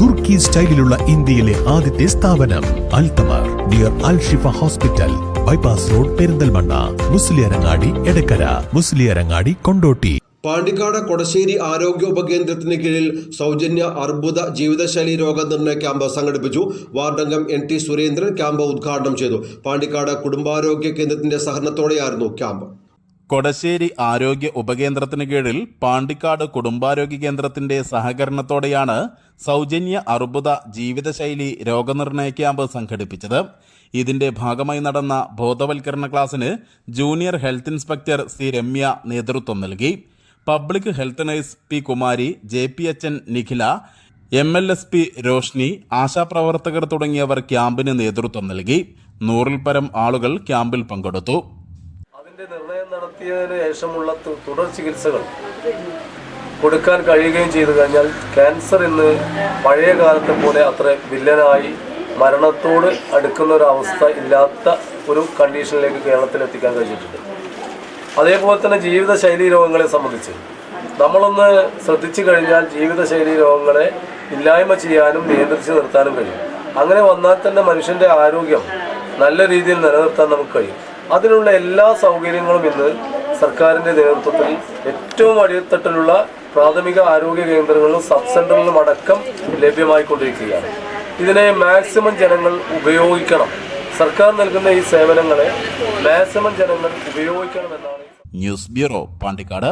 തുർക്കി സ്റ്റൈലിലുള്ള ഇന്ത്യയിലെ ആദ്യത്തെ സ്ഥാപനം അൽതമർ dear Al Shifa hospital bypass road Perinthalmanna. Musliyarangadi Edakkara. Musliyarangadi Kondotty. Pandikkad Kodasseri ആരോഗ്യ ഉപകേന്ദ്രത്തിന് കീഴിൽ സൗജന്യ അർബുദ ജീവിതശൈലി രോഗനിർണയ ക്യാമ്പ് സംഘടിപ്പിച്ചു. വാർഡംഗം എൻ ടി സുരേന്ദ്രൻ ക്യാമ്പ് ഉദ്ഘാടനം ചെയ്തു. പാണ്ടിക്കാട് കുടുംബാരോഗ്യ കേന്ദ്രത്തിന്റെ സഹകരണത്തോടെയായിരുന്നു ക്യാമ്പ്. കൊടശ്ശേരി ആരോഗ്യ ഉപകേന്ദ്രത്തിന് കീഴിൽ പാണ്ടിക്കാട് കുടുംബാരോഗ്യ കേന്ദ്രത്തിന്റെ സഹകരണത്തോടെയാണ് സൗജന്യ അർബുദ ജീവിതശൈലി രോഗനിർണയ ക്യാമ്പ് സംഘടിപ്പിച്ചത്. ഇതിന്റെ ഭാഗമായി നടന്ന ബോധവൽക്കരണ ക്ലാസ്സിന് junior health inspector C Ramya നേതൃത്വം നൽകി. Public health nurse P Kumari J P H N Nikhila M L S P Roshni ആശാപ്രവർത്തകർ തുടങ്ങിയവർ ക്യാമ്പിന് നേതൃത്വം നൽകി. നൂറിൽ പരം ആളുകൾ ക്യാമ്പിൽ പങ്കെടുത്തു. അതിന്റെ നടത്തിയതിനു ശേഷമുള്ള തുടർ ചികിത്സകൾ കൊടുക്കാൻ കഴിയുകയും ചെയ്തു കഴിഞ്ഞാൽ ക്യാൻസർ ഇന്ന് പഴയ കാലത്തെ പോലെ അത്ര വില്ലനായി മരണത്തോട് അടുക്കുന്ന ഒരു അവസ്ഥ ഇല്ലാത്ത ഒരു കണ്ടീഷനിലേക്ക് കേരളത്തിൽ എത്തിക്കാൻ കഴിഞ്ഞിട്ടുണ്ട്. അതേപോലെ തന്നെ ജീവിതശൈലി രോഗങ്ങളെ സംബന്ധിച്ച് നമ്മളൊന്ന് ശ്രദ്ധിച്ചു കഴിഞ്ഞാൽ ജീവിതശൈലി രോഗങ്ങളെ ഇല്ലായ്മ ചെയ്യാനും നിയന്ത്രിച്ച് നിർത്താനും കഴിയും. അങ്ങനെ വന്നാൽ തന്നെ മനുഷ്യന്റെ ആരോഗ്യം നല്ല രീതിയിൽ നിലനിർത്താൻ നമുക്ക് കഴിയും. അതിനുള്ള എല്ലാ സൗകര്യങ്ങളും ഇന്ന് സർക്കാരിന്റെ നേതൃത്വത്തിൽ ഏറ്റവും അടിത്തട്ടിലുള്ള പ്രാഥമിക ആരോഗ്യ കേന്ദ്രങ്ങളിലും സബ് സെന്ററിലും അടക്കം ലഭ്യമായിക്കൊണ്ടിരിക്കുകയാണ്. ഇതിനെ മാക്സിമം ജനങ്ങൾ ഉപയോഗിക്കണം. സർക്കാർ നൽകുന്ന ഈ സേവനങ്ങളെ മാക്സിമം ജനങ്ങൾ ഉപയോഗിക്കണമെന്നാണ് ന്യൂസ് ബ്യൂറോ പാണ്ടിക്കാട്.